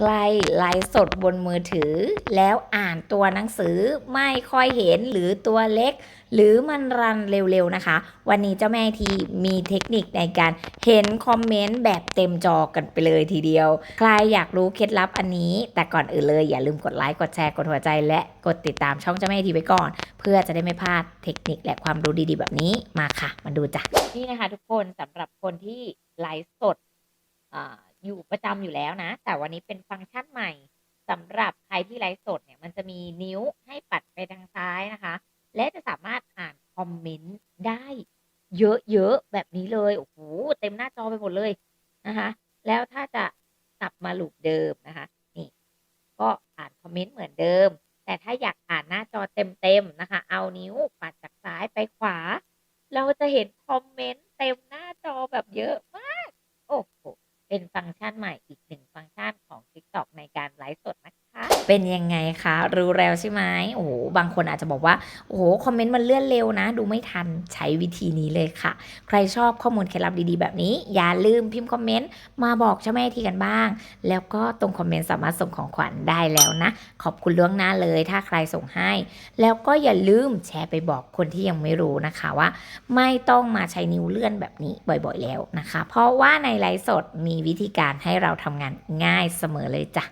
ใครไลฟ์สดบนมือถือ แล้วอ่านตัวหนังสือไม่ค่อยเห็นหรือตัวเล็ก หรือมันรันเร็วๆนะคะ วันนี้เจ้าแม่ทีมีเทคนิคในการเห็นคอมเมนต์แบบเต็มจอกันไปเลยทีเดียว ใครอยากรู้เคล็ดลับอันนี้ แต่ก่อนอื่นเลยอย่าลืมกดไลค์กดแชร์กดหัวใจและกดติดตามช่องเจ้าแม่ทีไว้ก่อน เพื่อจะได้ไม่พลาดเทคนิคและความรู้ดีๆ แบบนี้มาค่ะ มาดูจ้ะนี่นะคะ ทุกคนสำหรับคนที่ไลฟ์สดอ่า อยู่ประจำอยู่แล้วนะ แต่วันนี้เป็นฟังก์ชันใหม่สำหรับใครที่ไลฟ์สดเนี่ย มันจะมีนิ้วให้ปัดไปทางซ้ายนะคะ และจะสามารถอ่านคอมเมนต์ได้เยอะๆ แบบนี้เลย โอ้โห เต็มหน้าจอไปหมดเลยนะคะ แล้วถ้าจะกลับมาลูปเดิมนะคะ นี่ ก็อ่านคอมเมนต์เหมือนเดิม แต่ถ้าอยากอ่านหน้าจอเต็มๆนะคะ เอานิ้วปัดจากซ้ายไปขวา เราจะเห็นคอมเมนต์เต็มหน้าจอแบบเยอะมาก โอ้โห เป็นฟังก์ชันใหม่อีกหนึ่งฟังก์ชัน เป็นยังไงคะ รู้แล้วใช่ไหมโอ้โหบางคนอาจจะบอกว่า โอ้โห คอมเมนต์มันเลื่อนเร็วนะ ดูไม่ทันใช้วิธีนี้เลยค่ะ ใครชอบข้อมูลเคล็ดลับดีๆ แบบนี้ อย่าลืมพิมพ์คอมเมนต์มาบอกเจ้าแม่ทีกันบ้าง แล้วก็ตรงคอมเมนต์สามารถส่งของขวัญได้แล้วนะ ขอบคุณล่วงหน้าเลย ถ้าใครส่งให้ แล้วก็อย่าลืมแชร์ไปบอกคนที่ยังไม่รู้นะคะว่า ไม่ต้องมาใช้นิ้วเลื่อนแบบนี้บ่อยๆแล้วนะคะ เพราะว่าในไลฟ์สดมีวิธีการให้เราทำงานง่ายเสมอเลยจ้ะ